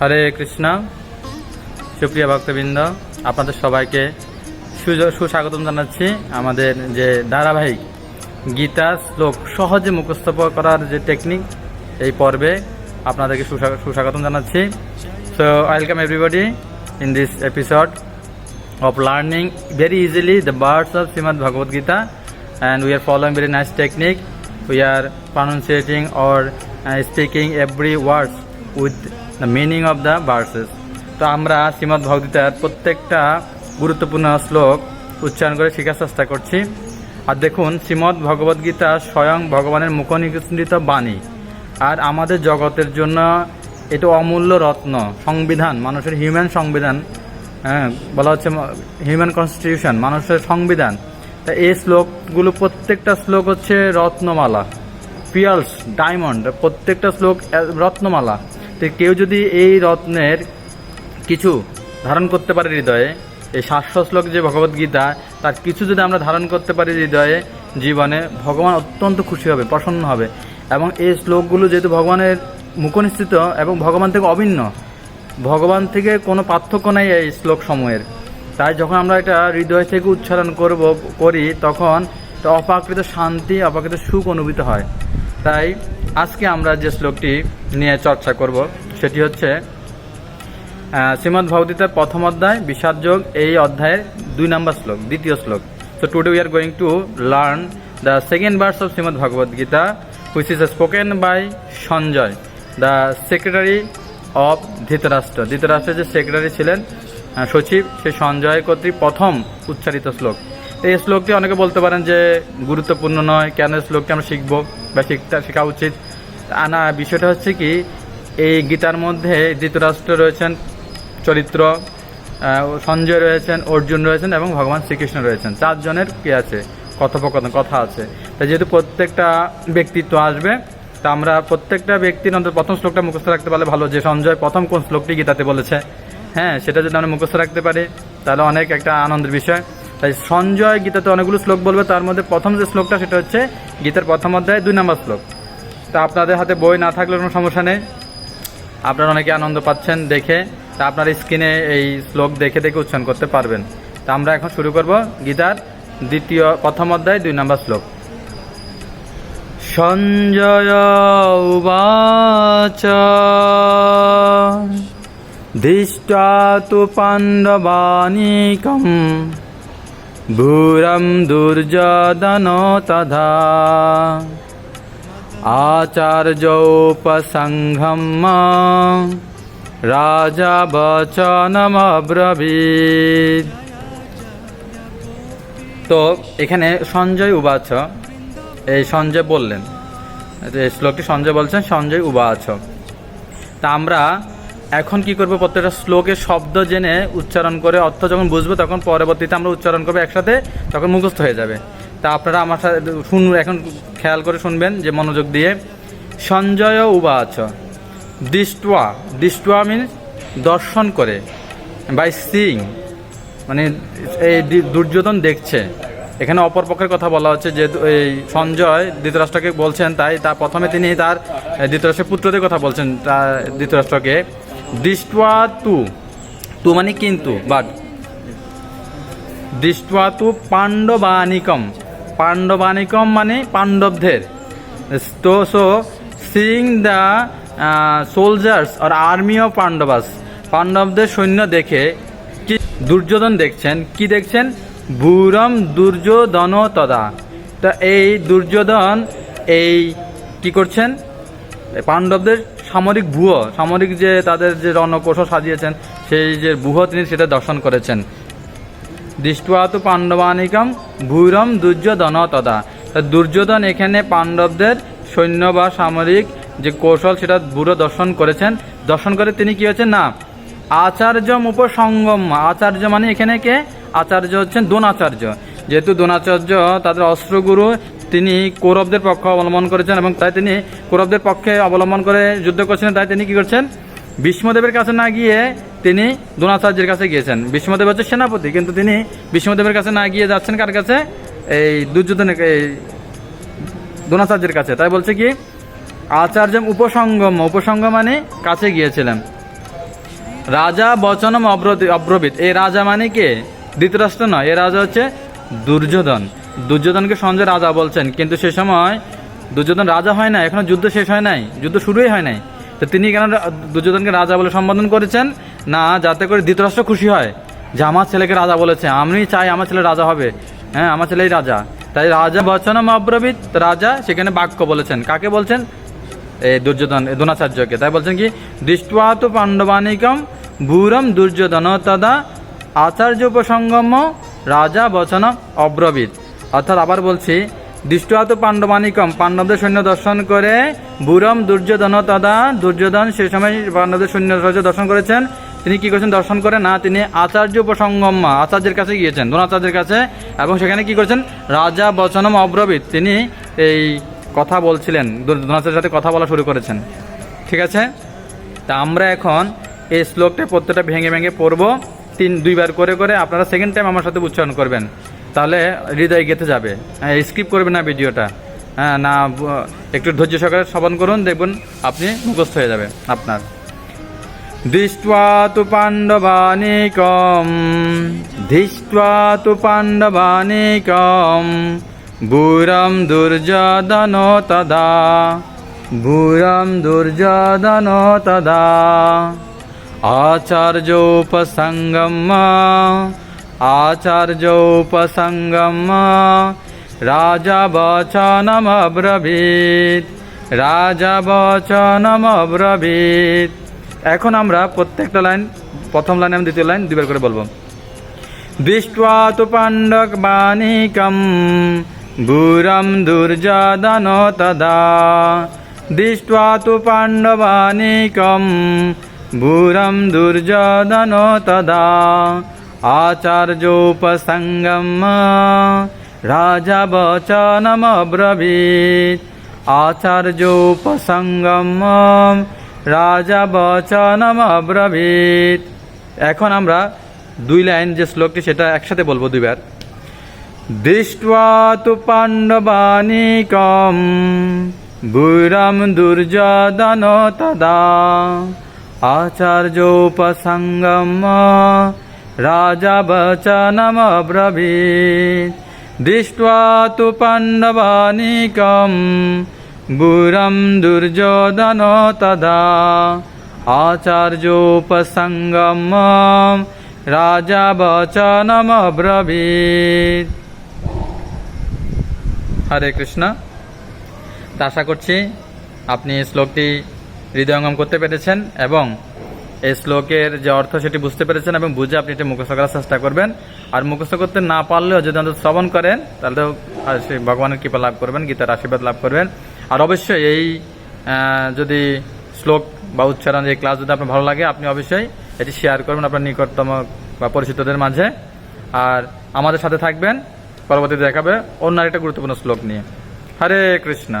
হরে কৃষ্ণ সুপ্রিয় ভক্তবৃন্দ আপনাদের সবাইকে সুস্বাগতম জানাচ্ছি আমাদের যে ধারাবাহিক গীতা শ্লোক সহজে মুখস্থ করার যে টেকনিক এই পর্বে আপনাদেরকে সুস্বা- সুস্বাগতম জানাচ্ছি so welcome everybody in this episode of learning very easily the words of Srimad Bhagavad Gita and we are following very nice technique. We are pronunciating or uh, speaking every words with the of the verses. তো আমরা শ্রীমদ্ ভগবদ্গীতার প্রত্যেকটা গুরুত্বপূর্ণ শ্লোক উচ্চারণ করে শেখার চেষ্টা করছি। আর দেখুন, শ্রীমদ্ ভগবদ্গীতা স্বয়ং ভগবানের মুখনিসৃত বাণী। আর আমাদের জগতের জন্য এটা অমূল্য রত্ন, সংবিধান, মানুষের হিউম্যান সংবিধান হ্যাঁ বলা হচ্ছে হিউম্যান কনস্টিটিউশন মানুষের সংবিধান। তা এই শ্লোকগুলো প্রত্যেকটা শ্লোক হচ্ছে রত্নমালা পিয়ালস ডায়মন্ড প্রত্যেকটা শ্লোক রত্নমালা। তো কেউ যদি এই রত্নের কিছু ধারণ করতে পারে হৃদয়ে, এই সাতশো শ্লোক যে ভগবত গীতা, তার কিছু যদি আমরা ধারণ করতে পারি হৃদয়ে, জীবনে ভগবান অত্যন্ত খুশি হবে, প্রসন্ন হবে। এবং এই শ্লোকগুলো যেহেতু ভগবানের মুখনিশ্চিত এবং ভগবান থেকে অভিন্ন, ভগবান থেকে কোনো পার্থক্য নেই এই শ্লোক সমূহের তাই যখন আমরা এটা হৃদয় থেকে উচ্চারণ করব, করি, তখন অপাকৃত শান্তি অপাকৃত সুখ অনুভূত হয়। তাই আজকে আমরা যে শ্লোকটি নিয়ে চর্চা করব, সেটি হচ্ছে শ্রীমদ ভগবদ্গীতার প্রথম অধ্যায়, বিষাদ যোগ, এই অধ্যায়ের দুই নম্বর শ্লোক, দ্বিতীয় শ্লোক। So today we are going to learn the second verse of Shrimad Bhagavad Gita which is spoken by Sanjay the secretary of Dhritarashtra ধৃতরাষ্ট্রের যে সেক্রেটারি ছিলেন সচিব, সে সঞ্জয় কর্তৃক প্রথম উচ্চারিত শ্লোক। এই শ্লোকটি অনেকে বলতে পারেন যে গুরুত্বপূর্ণ নয়, কেন শ্লোকটি আমরা শিখব? শিখতে শেখা উচিত। আনা বিষয়টা হচ্ছে কি, এই গীতার মধ্যে ধৃতরাষ্ট্র রয়েছেন, চরিত্র সঞ্জয় রয়েছেন, অর্জুন রয়েছেন এবং ভগবান শ্রীকৃষ্ণ রয়েছেন। চারজনের কি আছে? কথোপকথন, কথা আছে। তাই যেহেতু প্রত্যেকটা ব্যক্তিত্ব আসবে, তা আমরা প্রত্যেকটা ব্যক্তির অন্তত প্রথম শ্লোকটা মুখস্থ রাখতে পারলে ভালো। যে সঞ্জয় প্রথম কোন শ্লোকটি গীতাতে বলেছে হ্যাঁ সেটা যদি আমরা মুখস্থ রাখতে পারি, তাহলে অনেক একটা আনন্দের বিষয়। তাই সঞ্জয় গীতাতে অনেকগুলো শ্লোক বলবে। তার মধ্যে প্রথম যে শ্লোকটা, সেটা হচ্ছে গীতার প্রথম অধ্যায় দুই নম্বর শ্লোক। তা আপনাদের হাতে বই না থাকলে কোনো সমস্যা নেই। আপনারা অনেকে আনন্দ পাচ্ছেন দেখে। তা আপনার স্ক্রিনে এই শ্লোক দেখে দেখে উচ্চারণ করতে পারবেন। তা আমরা এখন শুরু করব গীতার দ্বিতীয়, প্রথম অধ্যায় দুই নম্বর শ্লোক। সঞ্জয় উবাচ। দৃষ্টা তু পাণ্ডবানিকম। দুর্যোধন তথা। আচার্যোপসংঘম রাজা বচনমব্রবীত তো এখানে সঞ্জয় উবাচ, এই সঞ্জয় বললেন। এই শ্লোকটি সঞ্জয় বলছেন, সঞ্জয় উবাচ। তা আমরা এখন কি করব? প্রত্যেকটা শ্লোকের শব্দ জেনে উচ্চারণ করে অর্থ যখন বুঝব তখন পরবর্তীতে আমরা উচ্চারণ করব একসাথে তখন মুখস্থ হয়ে যাবে। তা আপনারা আমার সাথে শুন এখন খেয়াল করে শুনবেন যে মনোযোগ দিয়ে। সঞ্জয় উবাচ। দৃষ্টুয়া দৃষ্টুয়া মিন দর্শন করে বাই সিং মানে এই দুর্যোধন দেখছে। এখানে অপর পক্ষের কথা বলা হচ্ছে যে এই সঞ্জয় ধৃতরাষ্ট্রকে বলছেন তাই তা প্রথমে তিনি তার আহ, ধৃতরাষ্ট্রের পুত্রদের কথা বলছেন তার ধৃতরাষ্ট্রকে। দৃষ্টুয়া তু। তু মানে কিন্তু বাট দৃষ্টুয়া তু পাণ্ডবানিকম। পাণ্ডবানিকম মানে পাণ্ডবদের। তো সো সিং দ্য সোলজার্স আর আর্মি অফ পাণ্ডবাস, পাণ্ডবদের সৈন্য দেখে কি দুর্যোধন দেখছেন? কি দেখছেন? ভূরম দুর্যোধন তদা। তা এই দুর্যোধন এই কি করছেন? পাণ্ডবদের সামরিক ভুয়ো, সামরিক যে তাদের যে রণকৌশল সাজিয়েছেন, সেই যে ভুয়ো তিনি সেটা দর্শন করেছেন। দৃষ্টুয়া তো পাণ্ডবানিকম ভূরম দুর্যোধন তদা। দুর্যোধন এখানে পাণ্ডবদের সৈন্য বা সামরিক যে কৌশল সেটা বুড়ো দর্শন করেছেন। দর্শন করে তিনি কি হচ্ছেন না, আচার্যম উপসঙ্গম। আচার্য মানে এখানে কে? আচার্য হচ্ছেন দ্রোণাচার্য। যেহেতু দ্রোণাচার্য তাদের অস্ত্রগুরু তিনি কৌরবদের পক্ষ অবলম্বন করেছেন এবং তাই তিনি কৌরবদের পক্ষে অবলম্বন করে যুদ্ধ করছেন, তাই তিনি কি করছেন? ভীষ্মদেবের কাছে না গিয়ে তিনি দ্রোণাচার্যের কাছে গিয়েছেন। ভীষ্মদেব হচ্ছে সেনাপতি, কিন্তু তিনি ভীষ্মদেবের কাছে না গিয়ে যাচ্ছেন কার কাছে? এই দুর্যোধনের এই দ্রোণাচার্যের কাছে। তাই বলছে কি? আচার্য উপসঙ্গম, উপসঙ্গ মানে কাছে গিয়েছিলেন। রাজা বচনম অব্রবীত। এই রাজা মানে কে? ধৃতরাষ্ট্র নয় এ রাজা হচ্ছে দুর্যোধন। দুর্যোধনকে সঞ্জয় রাজা বলছেন, কিন্তু সে সময় দুর্যোধন রাজা হয় না এখনও যুদ্ধ শেষ হয় নাই, যুদ্ধ শুরুই হয় নাই। তো তিনি কেন দুর্যোধনকে রাজা বলে সম্বোধন করেছেন? না, যাতে করে ধৃতরাষ্ট্র খুশি হয়। যে আমার ছেলেকে রাজা বলেছে, আমি চাই আমার ছেলে রাজা হবে। হ্যাঁ আমার ছেলেই রাজা। তাই রাজা বচনম অব্রবীত রাজা সেখানে বাক্য বলেছেন। কাকে বলছেন? এই দুর্যোধন দ্রোণাচার্যকে। তাই বলছেন কি? দৃষ্টা তো পাণ্ডবানিকম ভূরম দুর্যোধন তদা আচার্য উপসঙ্গম রাজা বচন অব্রবীত। অর্থাৎ আবার বলছি দৃষ্টা তো পাণ্ডবানিকম পাণ্ডবদের সৈন্য দর্শন করে বুরম দুর্যোধন তদা দুর্যোধন সে সময় পাণ্ডবদের সৈন্য দর্শন করেছেন, তিনি কি করেছেন? দর্শন করে না, তিনি আচার্য উপসঙ্গম আচার্যের কাছে গিয়েছেন, দ্রোণাচার্যের কাছে। এবং সেখানে কি করেছেন? রাজা বচনম অব্রবীত, তিনি এই কথা বলছিলেন দ্রোণাচার্যের সাথে কথা বলা শুরু করেছেন। ঠিক আছে? তা আমরা এখন এই শ্লোকটা প্রত্যেকটা ভেঙে ভেঙে পড়ব। তিন দুইবার করে করে আপনারা সেকেন্ড টাইম আমার সাথে উচ্চারণ করবেন। তাহলে হৃদয় গেঁথে যাবে। হ্যাঁ স্কিপ করবে না ভিডিওটা। হ্যাঁ না, একটু ধৈর্য সহকারে শ্রবণ করুন, দেখবেন আপনি মুখস্থ হয়ে যাবে আপনার। দৃষ্টা তু পাণ্ডবানেকম, দৃষ্টা তু পাণ্ডবানেকম ভূরম দুর্যোধন তদা ভূরম দুর্যোধন তদা। আচার্য আচার্যোপসঙ্গম आचार्योपसङ्गम राजा वचनमब्रवीत् রাজা বচনম অব্রবীত এখন আমরা প্রত্যেকটা লাইন প্রথম লাইন এবং দ্বিতীয় লাইন দুবার করে বলবো দৃষ্টা তু পাণ্ডক বাণিকম ভূরম দুর্যোধন তদা দৃষ্টা তু পাণ্ডবানিকম ভূরম দুর্যোধন তদা আচার্যোপসঙ্গম রাজা বচনম ব্রবীত আচার্যোপসঙ্গম রাজা বচনম ব্রবীত এখন আমরা দুই লাইন যে শ্লোকটি, সেটা একসাথে বলব দুইবার। দৃষ্টা তু পাণ্ডবানিকম বুরম দুর্যোধন তদা। আচার্যোপসঙ্গম राजा वचनमब्रवीत् दृष्ट्वा तु पाण्डवानीकं भूरं दुर्योधन तदा आचार्योपसङ्गम রাজা বচনম ব্রবীত হরে কৃষ্ণ তা আশা করছি আপনি এই শ্লোকটি হৃদয়ঙ্গম করতে পেরেছেন এবং এই শ্লোকের যে অর্থ সেটি বুঝতে পেরেছেন এবং বুঝে আপনি এটি মুখস্থ করার চেষ্টা করবেন। আর মুখস্থ করতে না পারলেও যদি অন্তত শ্রবণ করেন, তাহলে তো ভগবানের কৃপা লাভ করবেন, গীতার আশীর্বাদ লাভ করবেন। আর অবশ্যই এই যদি শ্লোক বা উচ্চারণ এই ক্লাস যদি আপনার ভালো লাগে, আপনি অবশ্যই এটি শেয়ার করবেন আপনার নিকটতম বা পরিচিতদের মাঝে। আর আমাদের সাথে থাকবেন, পরবর্তীতে দেখাবে অন্য আরেকটা গুরুত্বপূর্ণ শ্লোক নিয়ে। হরে কৃষ্ণ।